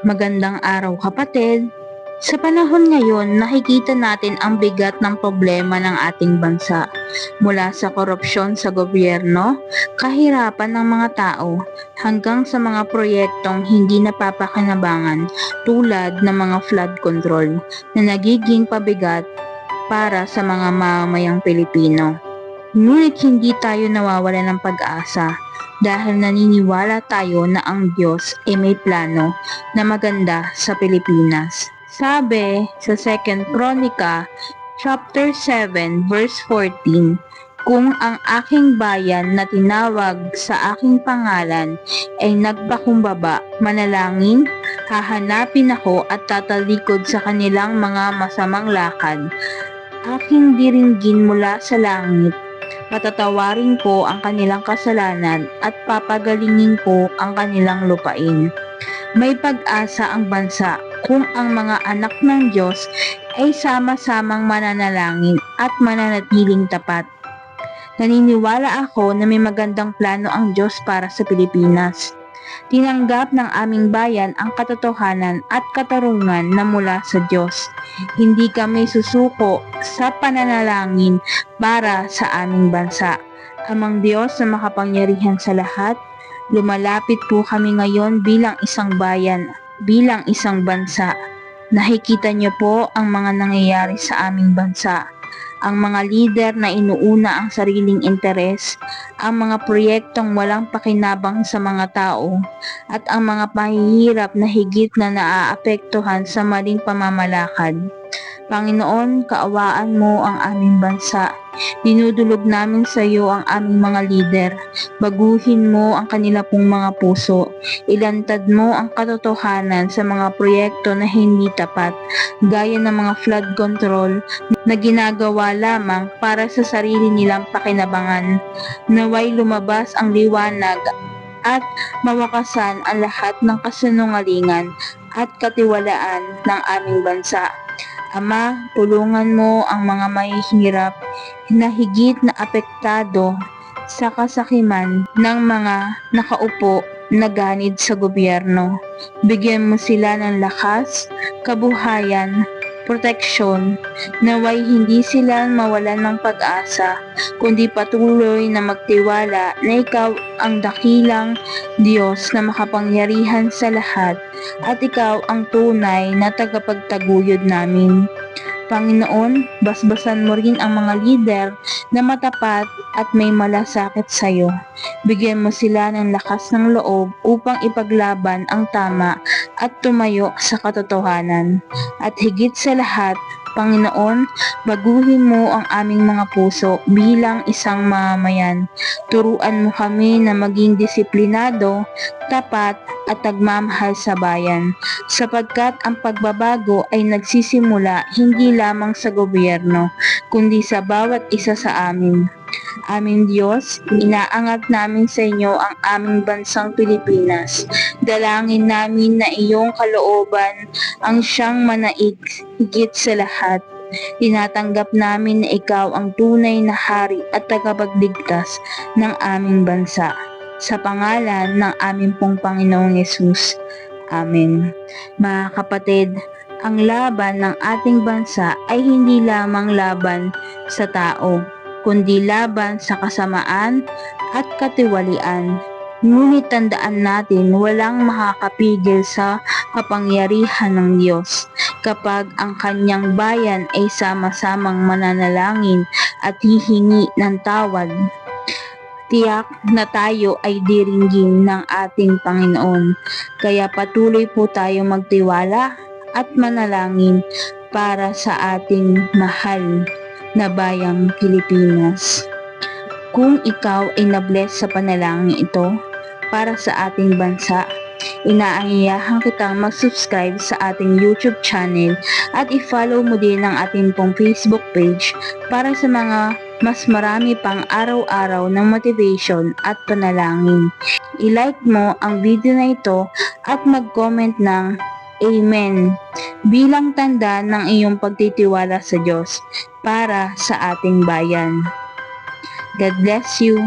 Magandang araw kapatid. Sa panahon ngayon, nakikita natin ang bigat ng problema ng ating bansa. Mula sa korupsyon sa gobyerno, kahirapan ng mga tao, hanggang sa mga proyektong hindi napapakinabangan tulad ng mga flood control na nagiging pabigat para sa mga mamamayang Pilipino. Ngunit hindi tayo nawawala ng pag-asa dahil naniniwala tayo na ang Diyos ay may plano na maganda sa Pilipinas. Sabi sa 2 Chronica chapter 7 verse 14, kung ang aking bayan na tinawag sa aking pangalan ay nagpakumbaba, manalangin, hahanapin ako at tatalikod sa kanilang mga masamang lakad. Aking diringgin mula sa langit patatawarin ko ang kanilang kasalanan at papagalingin ko ang kanilang lupain. May pag-asa ang bansa kung ang mga anak ng Diyos ay sama-samang mananalangin at mananatiling tapat. Naniniwala ako na may magandang plano ang Diyos para sa Pilipinas. Tinanggap ng aming bayan ang katotohanan at katarungan na mula sa Diyos. Hindi kami susuko sa pananalangin para sa aming bansa. Amang Diyos na makapangyarihan sa lahat, lumalapit po kami ngayon bilang isang bayan, bilang isang bansa. Nakikita niyo po ang mga nangyayari sa aming bansa ang mga lider na inuuna ang sariling interes, ang mga proyektong walang pakinabang sa mga tao, at ang mga pahihirap na higit na naaapektuhan sa maling pamamalakad. Panginoon, kaawaan mo ang aming bansa. Dinudulog namin sa iyo ang aming mga lider. Baguhin mo ang kanila pong mga puso. Ilantad mo ang katotohanan sa mga proyekto na hindi tapat, gaya ng mga flood control na ginagawa lamang para sa sarili nilang pakinabangan. Naway lumabas ang liwanag at mawakasan ang lahat ng kasinungalingan at katiwalaan ng aming bansa. Ama, tulungan mo ang mga mahihirap na higit na apektado sa kasakiman ng mga nakaupo na ganid sa gobyerno. Bigyan mo sila ng lakas, kabuhayan, proteksyon, naway hindi sila mawalan ng pag-asa, kundi patuloy na magtiwala na ikaw ang dakilang Diyos na makapangyarihan sa lahat at ikaw ang tunay na tagapagtaguyod namin. Panginoon, basbasan mo rin ang mga lider na matapat at may malasakit sa iyo. Bigyan mo sila ng lakas ng loob upang ipaglaban ang tama at tumayo sa katotohanan. At higit sa lahat, Panginoon, baguhin mo ang aming mga puso bilang isang mamamayan. Turuan mo kami na maging disiplinado, tapat at nagmamahal sa bayan, sapagkat ang pagbabago ay nagsisimula hindi lamang sa gobyerno, kundi sa bawat isa sa amin. Aming Diyos, inaangat namin sa inyo ang aming bansang Pilipinas. Dalangin namin na iyong kalooban ang siyang manaig higit sa lahat. Tinatanggap namin na ikaw ang tunay na hari at tagapagligtas ng aming bansa. Sa pangalan ng aming pong Panginoong Yesus. Amen. Mga kapatid, ang laban ng ating bansa ay hindi lamang laban sa tao, kundi laban sa kasamaan at katiwalian. Ngunit tandaan natin walang makakapigil sa kapangyarihan ng Diyos kapag ang kanyang bayan ay sama-samang mananalangin at hihingi ng tawad tiyak na tayo ay diringgin ng ating Panginoon. Kaya patuloy po tayo magtiwala at manalangin para sa ating mahal na bayang Pilipinas. Kung ikaw ay nabless sa panalangin ito para sa ating bansa, inaanyayahan kitang mag-subscribe sa ating YouTube channel at i-follow mo din ang ating pong Facebook page para sa mga mas marami pang araw-araw ng motivation at panalangin. I-like mo ang video na ito at mag-comment ng Amen bilang tanda ng iyong pagtitiwala sa Diyos para sa ating bayan. God bless you.